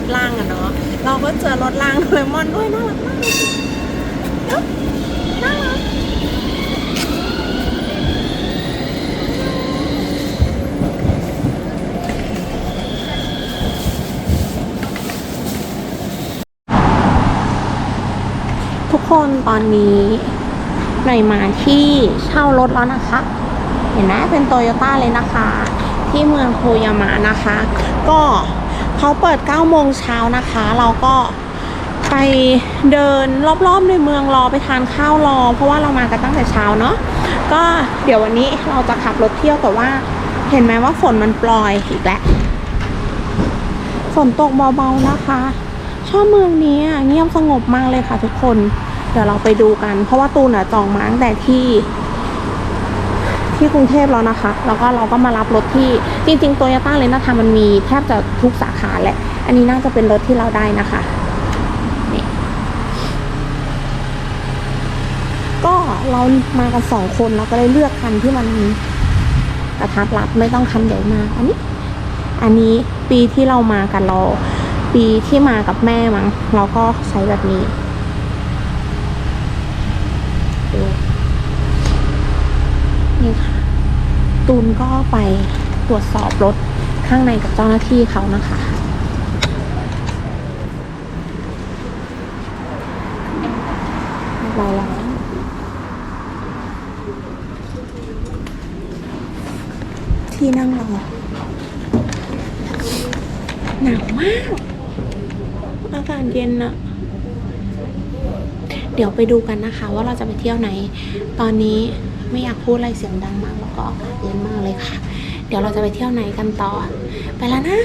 ถล่างอะเนาะ เราก็เจอรถล่างโดเรมอนด้วยน่ารักมากน่ารักทุกคนตอนนี้หน่อยมาที่เช่ารถแล้วนะคะ เห็นไหมเป็นโตโยต้าเลยนะคะ ที่เมืองโคยามะนะคะ ก็ เขาเปิด9โมงเช้านะคะ เราก็ไปเดินรอบๆในเมืองรอไปทานข้าวรอ เพราะว่าเรามากันตั้งแต่เช้าเนาะก็เดี๋ยววันนี้เราจะขับรถเที่ยวแต่ว่า เห็นไหมว่าฝนมันปล่อยอีกแล้วฝนตกเบาๆนะคะ ชอบเมืองนี้เงียบสงบมากเลยค่ะทุกคน เดี๋ยวเราไปดูกัน เพราะว่าตูนอะจองมาตั้งแต่ที่ ที่กรุงเทพแล้วนะคะ แล้วก็เราก็มารับรถที่จริงๆโตโยต้าเลนธรรมมันมีแทบจะทุกสาขาแหละ อันนี้น่าจะเป็นรถที่เราได้นะคะนี่ก็เรามากันสองคนเราก็เลยเลือกคันที่มันกระทัดรัดไม่ต้องคันใหญ่มากอันนี้ อันนี้ปีที่เรามากันเรา ปีที่มากับแม่มั้งเราก็ใช้แบบนี้ดู นี่ค่ะ ตูนก็ไปตรวจสอบรถข้างในกับเจ้าหน้าที่เขานะคะเรียบร้อยแล้วที่นั่งรอหนาวมาก อากาศเย็นอะเดี๋ยวไปดูกันนะคะว่าเราจะไปเที่ยวไหน ตอนนี้ ไม่อยากพูดอะไรเสียงดังมากแล้วก็อากาศเย็นมากเลยค่ะ เดี๋ยวเราจะไปเที่ยวไหนกันต่อ ไปแล้วนะ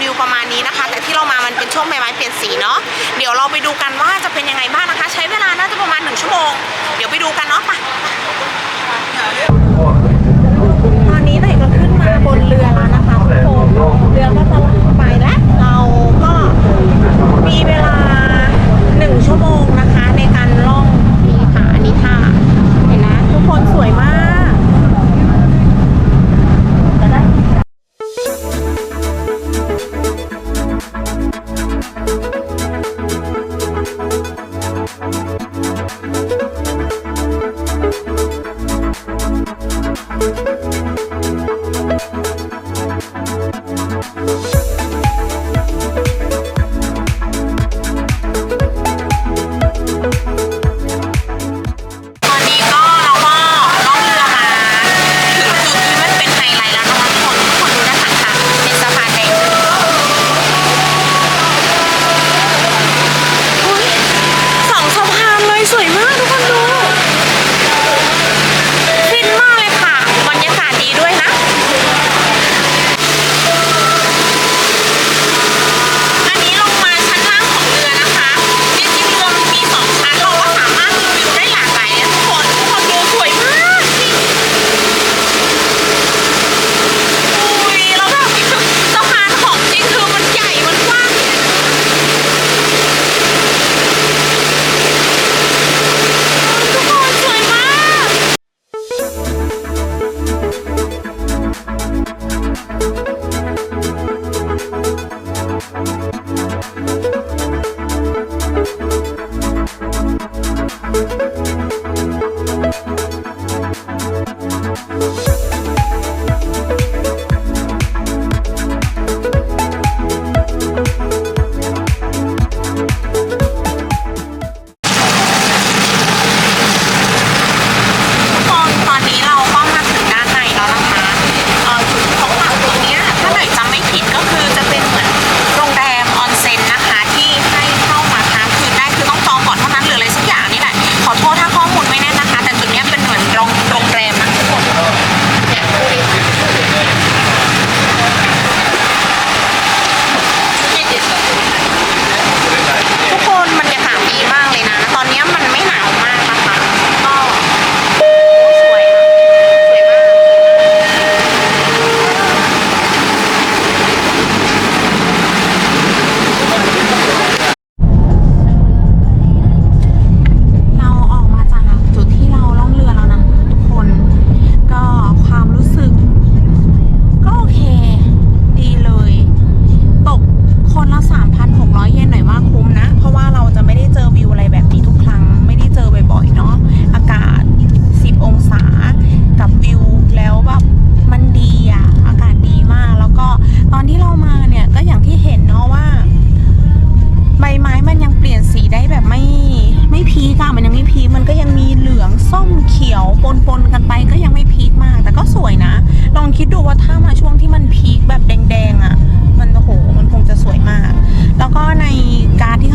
วิวประมาณนี้นะคะ แต่ที่เรามามันเป็นช่วงใบไม้เปลี่ยนสีเนาะเดี๋ยวเราไปดูกันว่าจะเป็นยังไงบ้างนะคะ ใช้เวลาน่าจะประมาณ1ชั่วโมง เดี๋ยวไปดูกันเนาะไป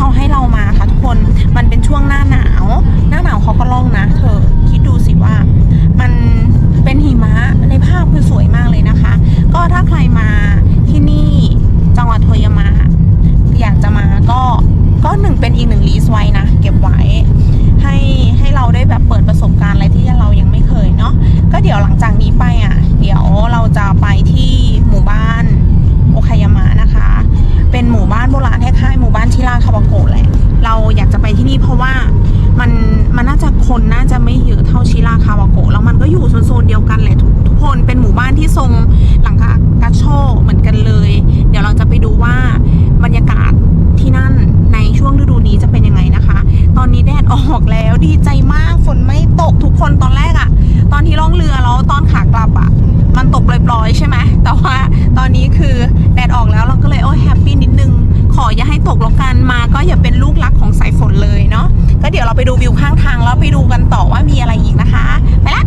เขาให้เรามาค่ะทุกคนมันเป็นช่วงหน้าหนาว หน้าหนาวเขาก็ล่องนะ เธอคิดดูสิว่า มันเป็นหิมะในภาพคือสวยมากเลยนะคะ ก็ถ้าใครมาที่นี่จังหวัดโทยามะอยากจะมาก็ก็หนึ่งเป็นอีกหนึ่งลีสไว้นะ เก็บไว้ให้ให้เราได้แบบเปิดประสบการณ์อะไรที่เรายังไม่เคยเนาะก็เดี๋ยวหลังจากนี้ไปอะ เดี๋ยวเราจะไปที่หมู่บ้านโอคายามะ เป็นหมู่บ้านโบราณคล้ายๆหมู่บ้านชิราคาวาโกะแหละ เราอยากจะไปที่นี่เพราะว่ามันมันน่าจะคนน่าจะไม่เยอะเท่าชิราคาวาโกะแล้วมันก็อยู่โซนๆเดียวกันแหละทุกทุกคนเป็นหมู่บ้านที่ทรงหลังคากาโชเหมือนกันเลย เดี๋ยวเราจะไปดูว่าบรรยากาศที่นั่นในช่วงฤดูนี้จะเป็นยังไงนะคะ ตอนนี้แดดออกแล้วดีใจมากฝนไม่ตกทุกคนตอนแรกอะตอนที่ล่องเรือแล้วตอนขากลับอะมันตกปล่อยๆใช่ไหมแต่ว่า ตอนนี้คือแดดออกแล้วเราก็เลยโอ้แฮปปี้นิดนึง ขออย่าให้ตกลงกันมาก็อย่าเป็นลูกรักของสายฝนเลยเนาะก็เดี๋ยวเราไปดูวิวข้างทางแล้วไปดูกันต่อว่ามีอะไรอีกนะคะ ไปละ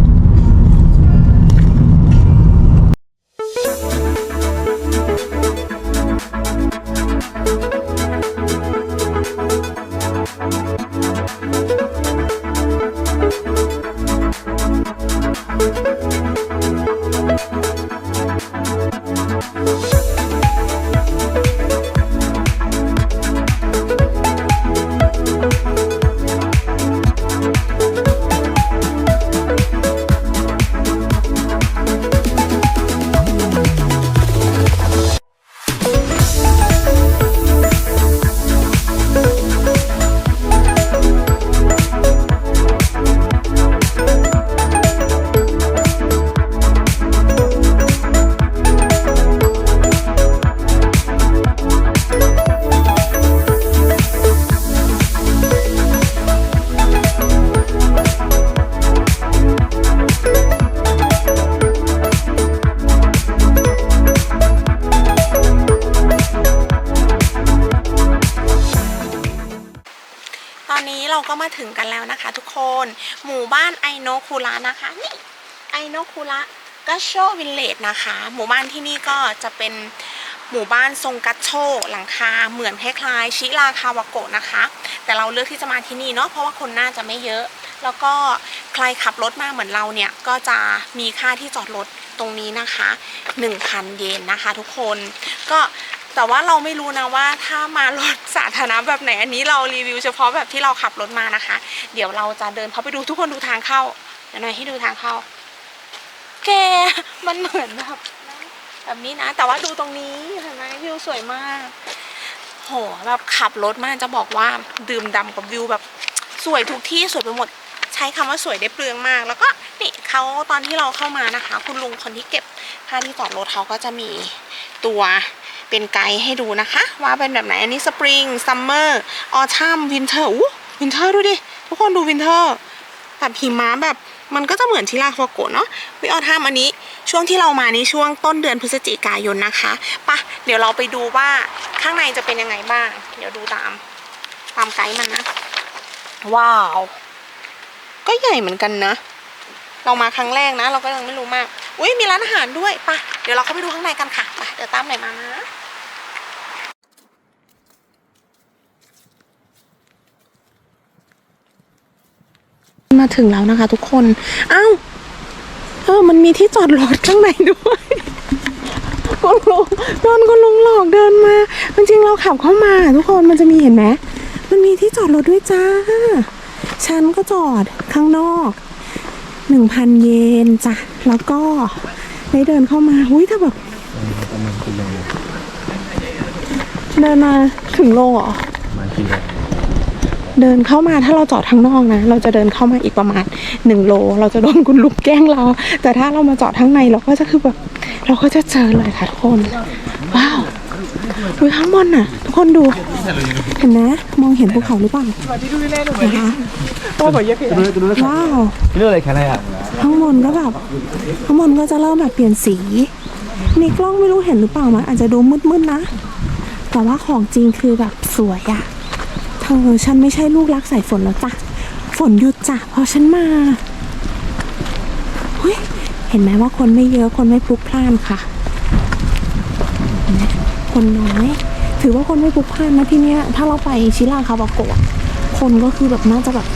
คุระกัชโชวิลเลจนะคะ หมู่บ้านที่นี่ก็จะเป็นหมู่บ้านทรงกัชโชหลังคาเหมือนคล้ายๆชิราคาวาโกะนะคะ แต่เราเลือกที่จะมาที่นี่เนาะเพราะว่าคนน่าจะไม่เยอะ แล้วก็ใครขับรถมาเหมือนเราเนี่ยก็จะมีค่าที่จอดรถตรงนี้นะคะ 1,000 เยนนะคะ ทุกคนก็แต่ว่าเราไม่รู้นะว่าถ้ามารถสาธารณะแบบไหนอันนี้เรารีวิวเฉพาะแบบที่เราขับรถมานะคะ เดี๋ยวเราจะเดินเข้าไปดูทุกคนดูทางเข้าเดี๋ยวหน่อยให้ดูทางเข้า แกมันเหมือนแบบแบบนี้นะ แต่ว่าดูตรงนี้เห็นไหมวิวสวยมาก โหแบบขับรถมาจะบอกว่าดื่มดำกับวิวแบบสวยทุกที่สวยไปหมด ใช้คำว่าสวยได้เปลืองมาก แล้วก็นี่เขาตอนที่เราเข้ามานะคะ คุณลุงคนที่เก็บค่าที่จอดรถเขาก็จะมีตัวเป็นไกด์ให้ดูนะคะ ว่าเป็นแบบไหนอันนี้สปริงซัมเมอร์ออทัมวินเทอร์อู้วินเทอร์ดูดิ ทุกคนดูวินเทอร์แบบหิมะแบบ มันก็จะเหมือนที่ลาฟาโกะเนาะวิออทัมอันนี้ช่วงที่เรามานี่ช่วงต้นเดือนพฤศจิกายนนะคะปะเดี๋ยวเราไปดูว่าข้างในจะเป็นยังไงบ้าง เดี๋ยวดูตามตามไกด์มันนะ ว้าว ก็ใหญ่เหมือนกันนะ เรามาครั้งแรกนะ เราก็ยังไม่รู้มาก อุ้ยมีร้านอาหารด้วยปะเดี๋ยวเราเข้าไปดูข้างในกันค่ะไปเดี๋ยวตามหน่อยมานะ มาถึงแล้วนะคะ ทุกคนอ้าวเออ มันมีที่จอดรถข้างในด้วยคุณลุงโดนคุณลุงหลอกเดินมาจริงๆเราขับเข้ามาทุกคนมันจะมีเห็นไหมมันมีที่จอดรถด้วยจ้า ฉันก็จอดข้างนอกหนึ่งพันเยนจ้ะ แล้วก็ได้เดินเข้ามาอุ้ยถ้าแบบเดินมาถึงโลเหรอประมากิโล เดินเข้ามาถ้าเราจอดข้างนอกนะ เราจะเดินเข้ามาอีกประมาณหนึ่งโล เราจะโดนคุณลุกแกล้งเรา แต่ถ้าเรามาจอดข้างในเราก็จะคือแบบเราก็จะเจอเลยค่ะทุกคน ว้าวดูข้างบนน่ะ ทุกคนดู เห็นไหมมองเห็นภูเขาหรือเปล่านะคะว้าวเรื่องอะไรแค่ไหนอะข้างบนก็แบบข้างบนก็จะเริ่มแบบเปลี่ยนสีในกล้องไม่รู้เห็นหรือเปล่ามันอาจจะดูมืดๆนะ แต่ว่าของจริงคือแบบสวยอะ ธอฉันไม่ใช่ลูกรักสายฝนแล้วจ้ะ ฝนหยุดจ้ะพราะฉันมาเฮ้ยเห็นไหมว่าคนไม่เยอะคนไม่พลุกพล่านค่ะ คนน้อย ถือว่าคนไม่พลุกพล่านนะที่เนี้ย ถ้าเราไปชิราคาวาโกะคนก็คือแบบน่าจะแบบ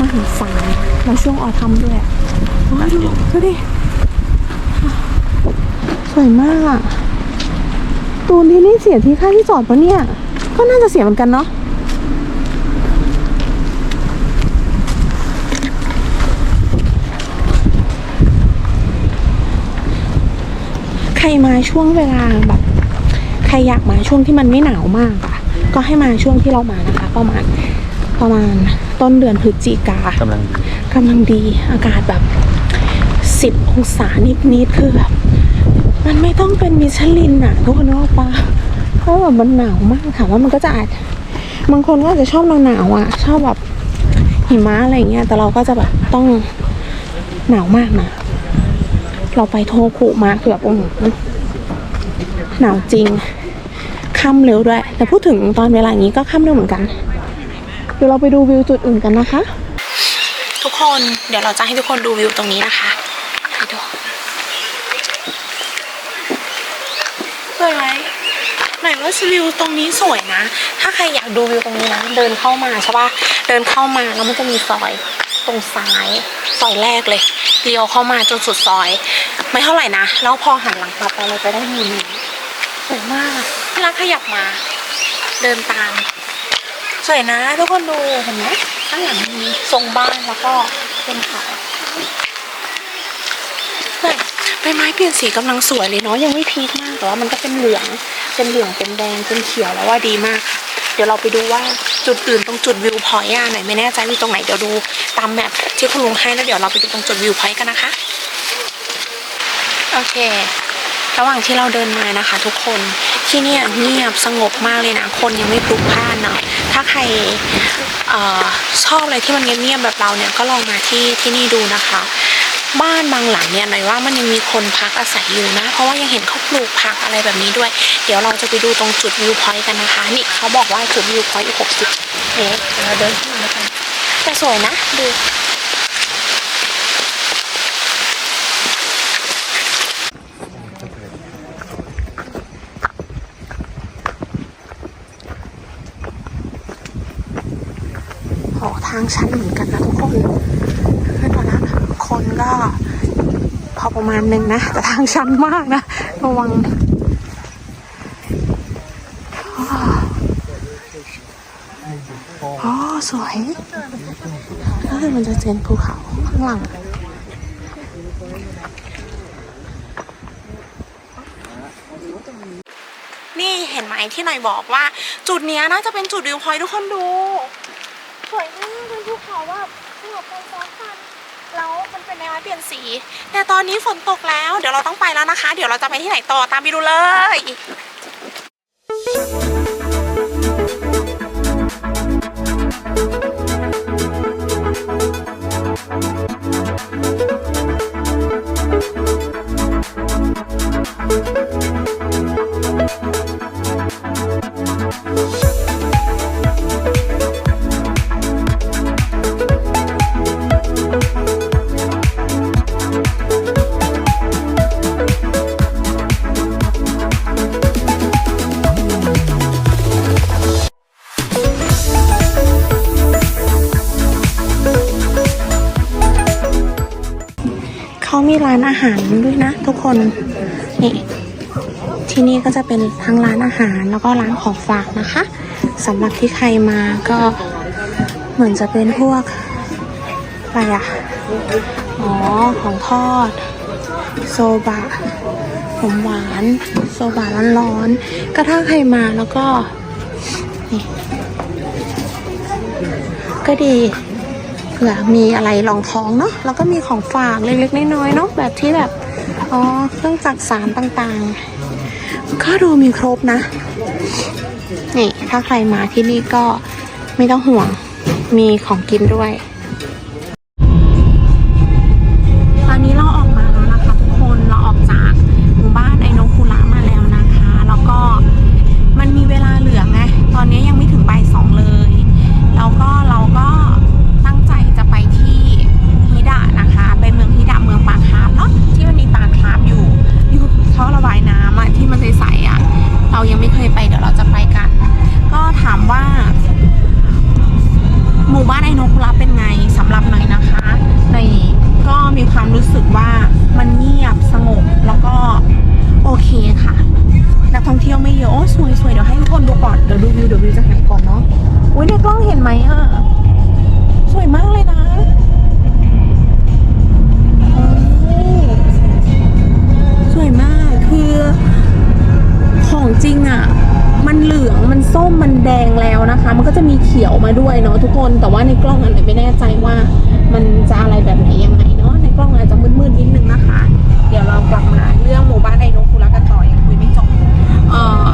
มหาศาลแล้วช่วงออทัมด้วยโอ้ยดูดูดิ สวยมากอะตูนที่นี่เสียที่ค่าที่จอดปะเนี่ย ก็น่าจะเสียเหมือนกันเนาะ รมาช่วงเวลาแบบใครอยากมาช่วงที่มันไม่หนาวมากอะก็ให้มาช่วงที่เรามานะคะ ประมาณประมาณต้นเดือนพฤศจิกากำลังกำลังดีอากาศแบบสิบองศานิดๆคือแบบมันไม่ต้องเป็นมิชลินอะทุกคนว่าปะเพราะแบบมันหนาวมากถามว่ามันก็จะอาจบางคนก็อาจจะชอบหนาวๆอะชอบแบบหิมะอะไรเงี้ยแต่เราก็จะแบบต้องหนาวมากนะ เราไปโทคุมาคือแบบโอ้โหหนาวจริงค่ำเร็วด้วย แต่พูดถึงตอนเวลาอย่างนี้ก็ค่ำเร็วเหมือนกัน เดี๋ยวเราไปดูวิวจุดอื่นกันนะคะ ทุกคนเดี๋ยวเราจะให้ทุกคนดูวิวตรงนี้นะคะให้ดูสวยไหมไหนว่าวิวตรงนี้สวยนะ ถ้าใครอยากดูวิวตรงนี้นะเดินเข้ามาใช่ปะเดินเข้ามาแล้วมันจะมีซอยตรงซ้ายซอยแรกเลย เลี้ยวเข้ามาจนสุดซอย ไม่เท่าไหร่นะ แล้วพอหันหลังกลับไปเราจะได้วิวนี้สวยมากที่รักขยับมา เดินตามสวยนะทุกคนดูเห็นไหมข้างหลังมีทรงบ้านแล้วก็เป็นเขาใบไม้เปลี่ยนสีกำลังสวยเลยเนาะยังไม่พีคมากแต่ว่ามันก็เป็นเหลืองเป็นเหลืองเป็นแดงเป็นเขียวแล้วว่าดีมากค่ะ เดี๋ยวเราไปดูว่าจุดอื่นตรงจุดวิวพอยต์อะไหนไม่แน่ใจวิวตรงไหนเดี๋ยวดูตามแมพที่คุณลุงให้แล้วเดี๋ยวเราไปดูตรงจุดวิวพอยต์กันนะคะโอเคระหว่างที่เราเดินมานะคะ ทุกคนที่นี่เงียบสงบมากเลยนะคนยังไม่พลุกพล่านเนาะถ้าใครออชอบอะไรที่มันเงียบๆแบบเราเนี่ยก็ลองมาที่ที่นี่ดูนะคะ บ้านบางหลังเนี่ยหน่อยว่ามันยังมีคนพักอาศัยอยู่นะ เพราะว่ายังเห็นเขาปลูกผักอะไรแบบนี้ด้วย เดี๋ยวเราจะไปดูตรงจุดวิวพอยต์กันนะคะ นี่เขาบอกว่าจุดวิวพอยต์อีกหกสิบเมตรเดี๋ยวเราเดินขึ้นมาด้วยกันสวยนะ ดูทางชันเหมือนกันนะทุกคนมาแล้วคนก็พอ ประมาณหนึ่งนะ แต่ทางชันมากนะ ระวังอ๋อสวยก็คือมันจะเจนภูเขาข้างหลังนี่เห็นไหมที่หน่อยบอกว่า จุดเนี้ยน่าจะเป็นจุดวิวพอยต์ทุกคนดู สวยมากเป็นภูเขาแบบสงบเป็นซ้อนกัน แล้วมันเป็นแนวเปลี่ยนสี แต่ตอนนี้ฝนตกแล้ว เดี๋ยวเราต้องไปแล้วนะคะ เดี๋ยวเราจะไปที่ไหนต่อตามไปดูเลย เขามีร้านอาหารด้วยนะ ทุกคนนี่ที่นี่ก็จะเป็นทั้งร้านอาหารแล้วก็ร้านของฝากนะคะสำหรับที่ใครมาก็เหมือนจะเป็นพวกอะไรอะอ๋อของทอด โซบะขนมหวาน โซบะร้อนๆก็ถ้าใครมาแล้วก็นี่ก็ดี เผื่อมีอะไรรองท้องเนาะแล้วก็มีของฝากเล็กๆน้อยๆเนาะแบบที่แบบอ๋อเครื่องจักรสารต่างๆ ก็ดูมีครบนะนี่ถ้าใครมาที่นี่ก็ไม่ต้องห่วงมีของกินด้วย กล้องอันไหนไม่แน่ใจว่ามันจะอะไรแบบไหนยังไงเนาะในกล้องอาจจะมืดๆนิดนึงนะคะ เดี๋ยวเรากลับมาเรื่องหมู่บ้านไดโนคุระกันต่อยังคุยไม่จบเอ่อ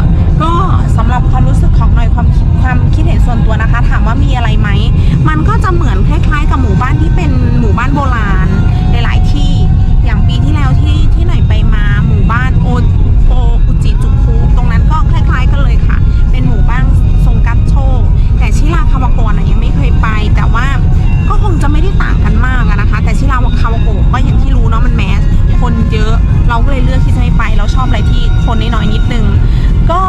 ก็สำหรับความรู้สึกของหน่อยความคิดความคิดเห็นส่วนตัวนะคะ ถามว่ามีอะไรไหมมันก็จะเหมือนคล้ายๆ กับหมู่บ้านที่เป็นหมู่บ้านโบราณหลายๆที่อย่างปีที่แล้วที่ที่หน่อยไป ราโกะก็อย่างที่รู้เนาะมันแมสคนเยอะเราก็เลยเลือกที่จะไม่ไป เราชอบอะไรที่คนน้อยๆนิดนึง ก็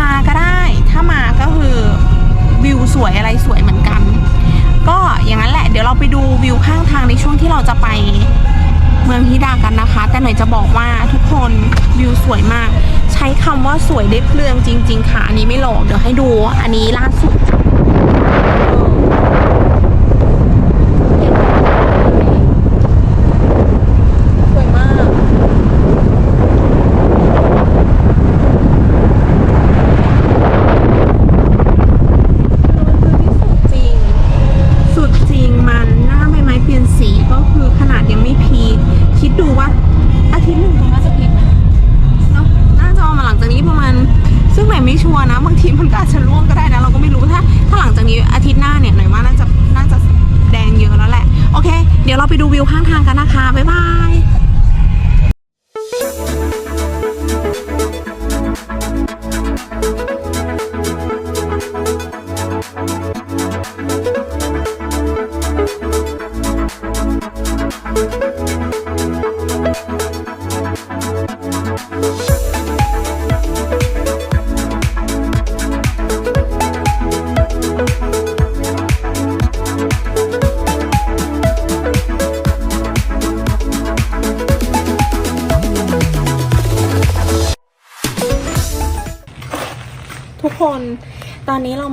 มาก็ได้ ถ้ามาก็คือวิวสวยอะไรสวยเหมือนกัน ก็อย่างนั้นแหละเดี๋ยวเราไปดูวิวข้างทางในช่วงที่เราจะไปเมืองฮิดากันนะคะ แต่หน่อยจะบอกว่าทุกคนวิวสวยมาก ใช้คำว่าสวยได้เพลืองจริง ๆ ค่ะ อันนี้ไม่หลอกเดี๋ยวให้ดูอันนี้ล่าสุด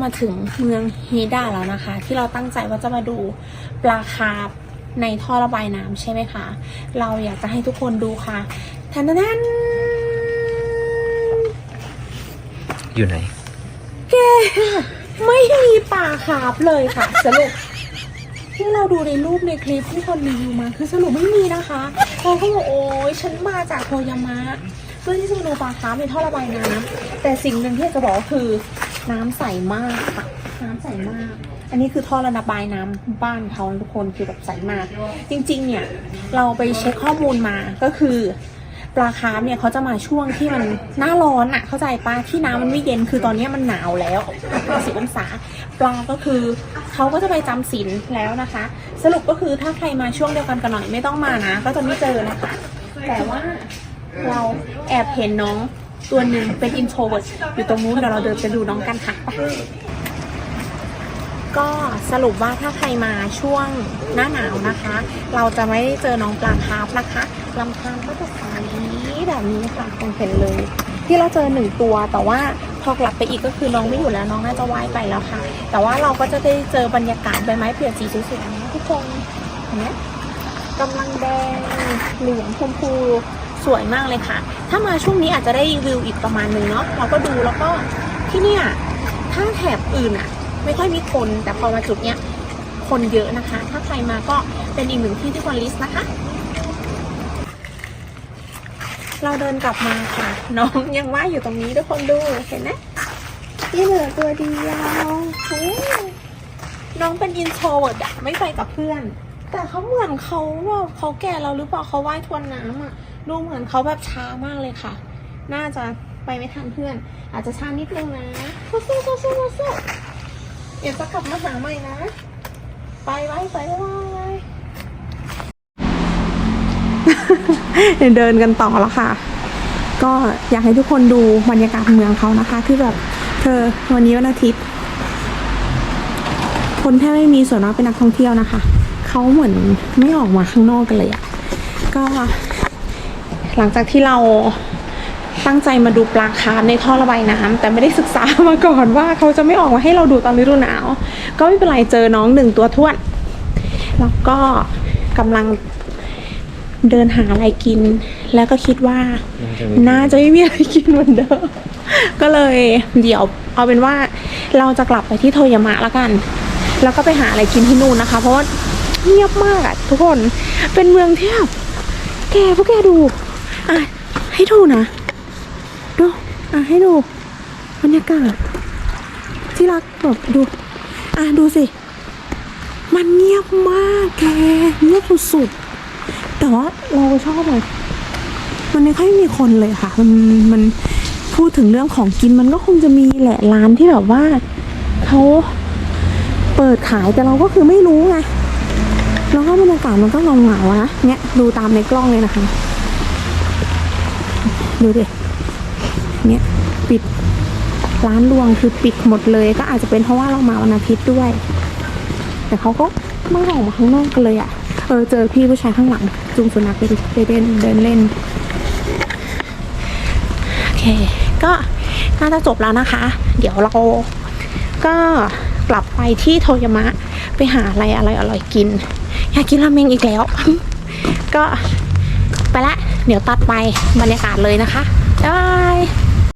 มาถึงเมืองเฮดาแล้วนะคะ ที่เราตั้งใจว่าจะมาดูปลาคาร์ฟในท่อระบายน้ำใช่ไหมคะ เราอยากจะให้ทุกคนดูค่ะ ทันทันอยู่ไหน แก ไม่มีปลาคาร์ฟเลยค่ะ สรุป ที่เราดูในรูปในคลิปที่คนรีวิวมา คือสรุปไม่มีนะคะเราก็บอกโอ๊ยฉันมาจากโทยามะ เพื่อที่จะมาดูปลาคาร์ฟในท่อระบายน้ำแต่สิ่งหนึ่งที่อยากจะบอกก็คือ น้ำใสมากค่ะ น้ำใสมาก อันนี้คือท่อระบายน้ำบ้านเขาทุกคนคือแบบใสมาก จริง ๆ เนี่ย เราไปเช็คข้อมูลมาก็คือปลาคาร์ฟเนี่ยเขาจะมาช่วงที่มันหน้าร้อนอะ่ะเข้าใจปะที่น้ำมันไม่เย็นคือตอนนี้มันหนาวแล้วสิบองศาปลาก็คือเขาก็จะไปจำศีลแล้วนะคะ สรุปก็คือถ้าใครมาช่วงเดียวกันกันหน่อยไม่ต้องมานะ ก็จะไม่เจอนะคะ แต่ว่าเราแอบเห็นน้อง ตัวหนึ่งเป็นอินโทรเวิร์อยู่ตรงนู้นเดี๋ยวเราเดินไปดูน้องกันค่ะไปก็สรุปว่าถ้าใครมาช่วงหน้าหนาวนะคะ เราจะไม่ได้เจอน้องปลาคาร์ฟนะคะลำธารก็จะใสแบบนี้ค่ะคงเห็นเลย ที่เราเจอหนึ่งตัวแต่ว่าพอกลับไปอีกก็คือน้องไม่อยู่แล้วน้องน่าจะว่ายไปแล้วค่ะ แต่ว่าเราก็จะได้เจอบรรยากาศใบไม้เปลี่ยนสีสวยๆนะทุกคนเห็นไหมกำลังแดงเหลืองชมพู สวยมากเลยค่ะ ถ้ามาช่วงนี้อาจจะได้วิวอีกประมาณนึงเนาะเราก็ดูแล้วก็ที่เนี่ยถ้าแถบอื่นอะไม่ค่อยมีคน แต่พอมาจุดเนี้ยคนเยอะนะคะ ถ้าใครมาก็เป็นอีกหนึ่งที่ที่ควรลิสต์นะคะ เราเดินกลับมาค่ะ น้องยังว่ายอยู่ตรงนี้ทุกคนดูเห็นไหมนี่เหลือตัวเดียวโอ้น้องเป็นอินโทรเวิร์ดอะไม่ไปกับเพื่อน แต่เขาเหมือนเขาว่าเขาแก่เราหรือเปล่าเขาว่ายทวนน้ำอะ ดูเหมือนเขาแบบช้ามากเลยค่ะ น่าจะไปไม่ทันเพื่อน อาจจะช้านิดนึงนะสู้สู้สู้สู้สู้เดี๋ยวจะกลับมาหาใหม่นะ ไปไว้ไปไว้เดินกันต่อแล้วค่ะ ก็อยากให้ทุกคนดูบรรยากาศเมืองเขานะคะ คือแบบเธอวันนี้วันอาทิตย์ คนแทบไม่มีส่วนมากเป็นนักท่องเที่ยวนะคะ เขาเหมือนไม่ออกมาข้างนอกกันเลยอะ่ะ ก็ หลังจากที่เราตั้งใจมาดูปลาคาร์ฟในท่อระบายน้ำแต่ไม่ได้ศึกษามาก่อนว่าเขาจะไม่ออกมาให้เราดูตอนฤดูหนาว ก็ไม่เป็นไรเจอน้องหนึ่งตัวท้วน แล้วก็กำลังเดินหาอะไรกิน แล้วก็คิดว่า น่าจะไม่มีอะไรกินเหมือนเดิมก็เลยเดี๋ยวเอาเป็นว่าเราจะกลับไปที่โทยามะแล้วกัน แล้วก็ไปหาอะไรกินที่นู่นนะคะ เพราะว่าเงียบมากอะทุกคนเป็นเมืองที่แบบแกพวกแกดู อะให้ดูนะ ดู อะให้ดูบรรยากาศที่รักแบบดู อะดูสิ มันเงียบมากแกเงียบสุดๆแต่ว่าเราชอบเลยมันไม่ค่อยมีคนเลยค่ะ มันมันพูดถึงเรื่องของกินมันก็คงจะมีแหละร้านที่แบบว่าเขาเปิดขายแต่เราก็คือไม่รู้ไงแล้วก็บรรยากาศมันก็เงาเงาๆนะเนี่ยดูตามในกล้องเลยนะคะ ดูดิเนี่ยปิดร้านรวงคือปิดหมดเลย ก็อาจจะเป็นเพราะว่าเรามาวันอาทิตย์ด้วย แต่เขาก็ไม่ออกมาข้างนอกกันเลยอะ่ะ เออเจอพี่ผู้ชายข้างหลังจูงสุนัขไปไปเดินเดินเล่นโอเค ก็น่าจะจบแล้วนะคะ เดี๋ยวเราก็กลับไปที่โทยามะ ไปหาอะไรอะไรอร่อยๆกิน อยากกินราเมงอีกแล้ว ก็ไปละ เดี๋ยวตัดไปบรรยากาศเลยนะคะบ๊ายบาย